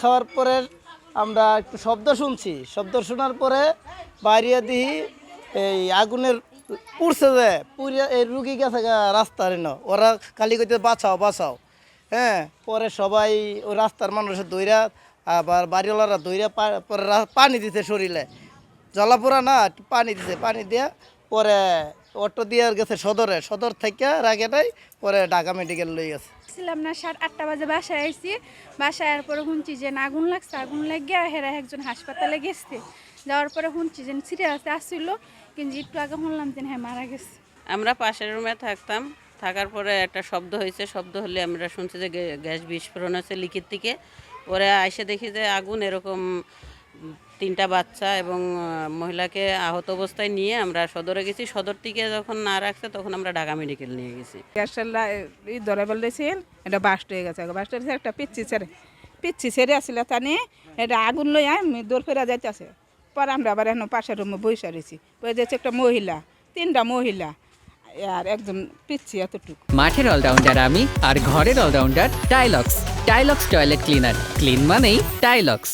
খাওয়ার পরে আমরা একটু শব্দ শুনছি। শব্দ শোনার পরে বাইরে দিই এই আগুনের পুড়ছে যে, পুড়ে এই রুগী গেছে রাস্তার ন ওরা খালি কইতে, বাঁচাও বাঁচাও। হ্যাঁ পরে সবাই ওই রাস্তার মানুষের দইরা, আবার বাড়িওয়ালারা দইরা পা- পরে পানি দিতে শরীরে। জলাপোড়া না পানি দিছে, পানি দিয়ে পরে অটো দিয়ে গেছে সদরে। সদর থেকে রাগেটাই পরে ঢাকা মেডিকেল লই গেছে। ছিলাম না সাড়ে আটটা বাজে বাসায় আইছি। বাসায় আসার পরে শুনছি যে না আগুন লাগছে আগুন লাগিয়ে হেরা একজন হাসপাতালে গেছে। যাওয়ার পরে শুনছি যে সিরিয়াসে আসছিল কিন্তু একটু আগে শুনলাম যে হ্যাঁ মারা গেছে। আমরা পাশের রুমে থাকতাম। থাকার পরে একটা শব্দ হয়েছে। শব্দ হলে আমরা শুনছি যে গ্যাস বিস্ফোরণ হয়েছে লিখির থেকে ওরা এসে দেখি যে আগুন এরকম তিনটা বাচ্চা এবং মহিলাকে আহত অবস্থায় নিয়ে আমরা সদরে গেছি। সদর থেকে যখন না রাখছে তখন আমরা ঢাকা মেডিকেল নিয়ে গেছি। গ্যাসের ই ধরে বলেছিল এটা বাস্ট হয়ে গেছে। বাস্ট হয়েছে একটা পিচ্ছি ছেড়ে। পিচ্ছি ছেড়ে আসলে তা নিয়ে এটা আগুন লই আমি দৌড় ফেরা যাইতেছে। পরে আমরা আবার এখন পাশের রুমে বসে রয়েছি বসে যাচ্ছে একটা মহিলা তিনটা মহিলা আর একজন পিচ্ছি এতটুকু। মাঠের অলরাউন্ডার আমি আর ঘরের all rounder Tylox Tylox toilet cleaner clean মানেই টাইলক্স